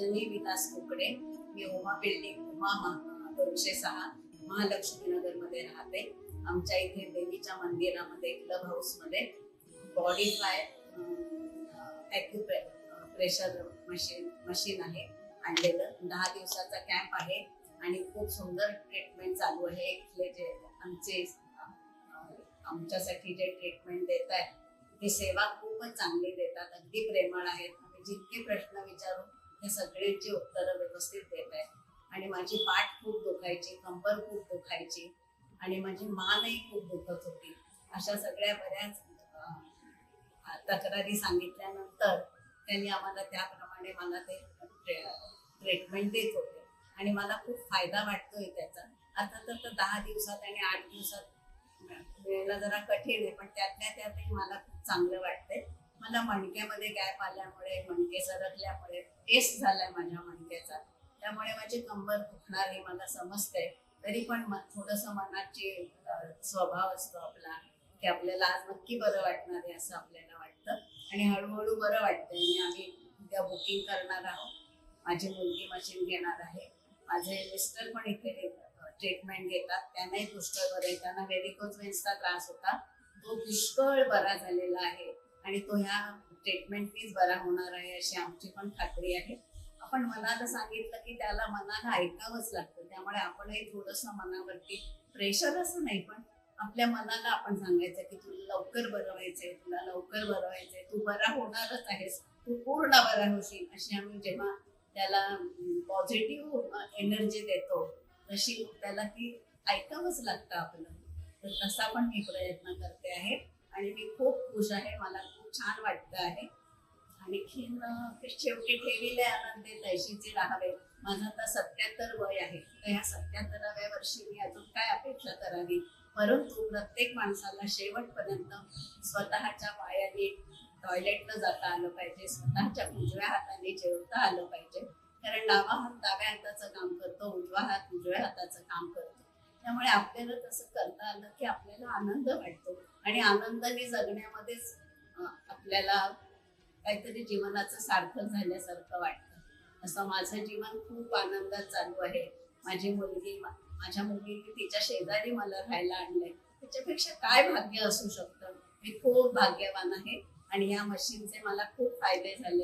अंजनी विलास कोकडे मी उमा बिल्डिंग उमा दोनशे सहा महालक्ष्मी नगरमध्ये राहते. आमच्या इथे देवीच्या मंदिरामध्ये क्लब हाऊसमध्ये body fly pressure machine machine आहे आणलेलं. दहा दिवसाचा कॅम्प आहे आणि खूप सुंदर ट्रीटमेंट चालू आहे. इथले जे आमचे आमच्यासाठी जे ट्रीटमेंट देत आहेत ती सेवा खूपच चांगली देतात. अगदी प्रेमळ आहेत. जितके प्रश्न विचारू हे सगळ्यांची उत्तरं व्यवस्थित देत आहेत. आणि माझी पाठ खूप दुखायची कंबर खूप दुखायची आणि माझी मानही खूप दुखत होती. अशा सगळ्या बऱ्याच तक्रारी सांगितल्यानंतर त्यांनी आम्हाला त्याप्रमाणे मला ते ट्रीटमेंट देत होते. आणि मला खूप फायदा वाटतोय त्याचा. आता तर तर दहा दिवसात आणि आठ दिवसात वेळेला जरा कठीण आहे पण त्यातल्या त्यातही मला खूप चांगलं वाटतंय. मला मणक्यामध्ये गॅप आल्यामुळे मणके सरकल्यामुळे टेस्ट झालाय माझ्या मणक्याचा त्यामुळे माझी कंबर दुखणार हे मला समजतंय. तरी पण थोडस थोडंसं मनाची स्वभाव असतो आपला की आपल्याला आज नक्की बरं वाटणार आहे असं आपल्याला वाटतं. आणि हळूहळू बरं वाटतंय. आणि आम्ही उद्या बुकिंग करणार आहोत. माझी मुलगी मशीन घेणार आहे. माझे मिस्टर पण इथे ट्रीटमेंट घेतात. त्यांनाही पुष्कळ बरं आहे. त्यांना वेरिकोज वेन्सचा त्रास होता. तो पुष्कळ बरा झालेला आहे. आणि तो ह्या ट्रीटमेंटनीच बरा होणार आहे अशी आमची पण खात्री आहे. आपण मनाला सांगितलं की त्याला मनाला ऐकावंच लागतं. त्यामुळे आपणही थोडंसं मनावरती प्रेशर असं नाही पण आपल्या मनाला आपण सांगायचं की तुला लवकर बरं व्हायचंय तुला लवकर बरं व्हायचंय तू बरा होणारच आहेस तू पूर्ण बरा होशील अशी आम्ही जेव्हा त्याला पॉझिटिव्ह एनर्जी देतो तशी त्याला ती ऐकावंच लागतं आपलं. तर तसा पण मी प्रयत्न करते आहे. आणि मी खूप खुश आहे. मला खूप छान वाटतं आहे. आणखीन शेवटी ठेवीले आनंदे तैशीचे राहावे. माझं आता सत्याहत्तर वय आहे. तर ह्या सत्याहत्तराव्या वर्षी मी अजून काय अपेक्षा करावी? परंतु प्रत्येक माणसाला शेवटपर्यंत स्वतःच्या पायाने टॉयलेटला जाता आलं पाहिजे. स्वतःच्या उजव्या हाताने जेवता आलं पाहिजे. कारण डावा हात डाव्या हाताचं काम करतो उजवा हात उजव्या हाताचं काम करतो. त्यामुळे आपल्याला तसं करता आलं की आपल्याला आनंद वाटतो. आणि आनंदाने जगण्यामध्येच आपल्याला काहीतरी जीवनाचं सार्थक झाल्यासारखं वाटतं. असं माझं जीवन खूप आनंदात चालू आहे. माझी मुलगी माझ्या मुलीने तिच्या शेजारी मला राहायला आणलंय. त्याच्यापेक्षा काय भाग्य असू शकतं? मी खूप भाग्यवान आहे आणि या मशीनचे मला खूप फायदे झाले.